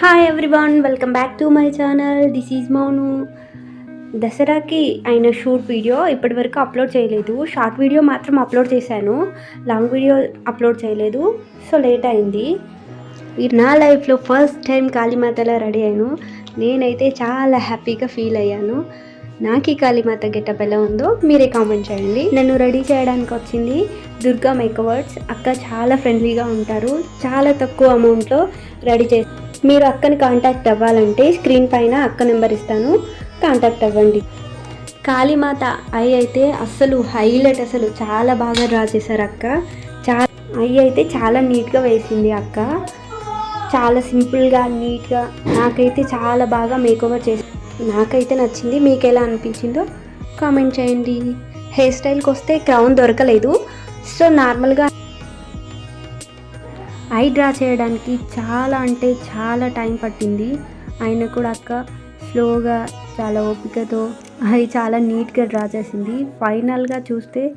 Hi everyone welcome back to my channel this is Mounu దసరాకి అయిన shoot video ఇప్పటివరకు upload చేయలేదు. Short video మాత్రం అప్లోడ్ చేశాను. లాంగ్ వీడియో అప్లోడ్ చేయలేదు. సో లేట్ అయింది. నా లైఫ్లో ఫస్ట్ టైం కాళీమాతలా రెడీ అయ్యాను. నేనైతే చాలా హ్యాపీగా ఫీల్ అయ్యాను. నాకు ఈ కాళీమాత గెటప్ ఎలా ఉందో మీరే కామెంట్ చేయండి. నన్ను రెడీ చేయడానికి వచ్చింది దుర్గా మేకవర్డ్స్. అక్క చాలా ఫ్రెండ్లీగా ఉంటారు. చాలా తక్కువ అమౌంట్లో రెడీ చే మీరు అక్కని కాంటాక్ట్ అవ్వాలంటే స్క్రీన్ పైన అక్క నెంబర్ ఇస్తాను. కాంటాక్ట్ అవ్వండి. కాళీమాత ఐ అయితే అస్సలు హైలైట్ అసలు. చాలా బాగా డ్రా చేశారు అక్క. చాలా ఐ అయితే చాలా నీట్గా వేసింది అక్క. చాలా సింపుల్గా నీట్గా. నాకైతే చాలా బాగా మేకోవర్ చేసి నాకైతే నచ్చింది. మీకు ఎలా అనిపించిందో కామెంట్ చేయండి. హెయిర్ స్టైల్కి వస్తే క్రౌన్ దొరకలేదు. సో నార్మల్గా ఐ డ్రా చేయడానికి చాలా అంటే చాలా టైం పట్టింది. ఆయన కూడా అక్క స్లోగా చాలా ఓపికతో అది చాలా నీట్గా డ్రా చేసింది. ఫైనల్గా చూస్తే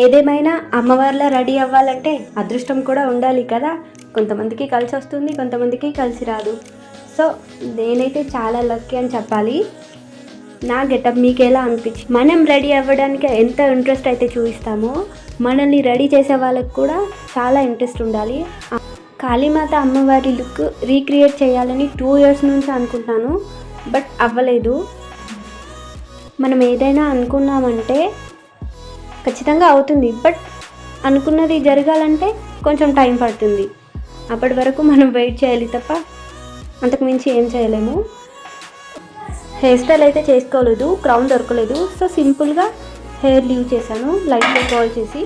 ఏదేమైనా అమ్మవారిలా రెడీ అవ్వాలంటే అదృష్టం కూడా ఉండాలి కదా. కొంతమందికి కలిసి వస్తుంది కొంతమందికి కలిసి రాదు. సో నేనైతే చాలా లక్కీ అని చెప్పాలి. నా గెటప్ మీకు ఎలా అనిపించి మనం రెడీ అవ్వడానికి ఎంత ఇంట్రెస్ట్ అయితే చూపిస్తామో మనల్ని రెడీ చేసే వాళ్ళకి కూడా చాలా ఇంట్రెస్ట్ ఉండాలి. కాళీమాత అమ్మవారి లుక్ రీక్రియేట్ చేయాలని టూ ఇయర్స్ నుంచి అనుకుంటాను బట్ అవ్వలేదు. మనం ఏదైనా అనుకున్నామంటే ఖచ్చితంగా అవుతుంది. బట్ అనుకున్నది జరగాలంటే కొంచెం టైం పడుతుంది. అప్పటి వరకు మనం వెయిట్ చేయాలి తప్ప అంతకు మించి ఏం చేయలేము. హెయిర్ స్టైల్ అయితే చేసుకోలేదు క్రౌన్ దొరకలేదు. సో సింపుల్గా హెయిర్ లీవ్ చేశాను లైట్గా కాల్ చేసి.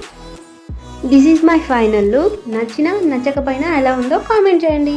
This is my final look నచ్చినా నచ్చకపోయినా ఎలా ఉందో కామెంట్ చేయండి.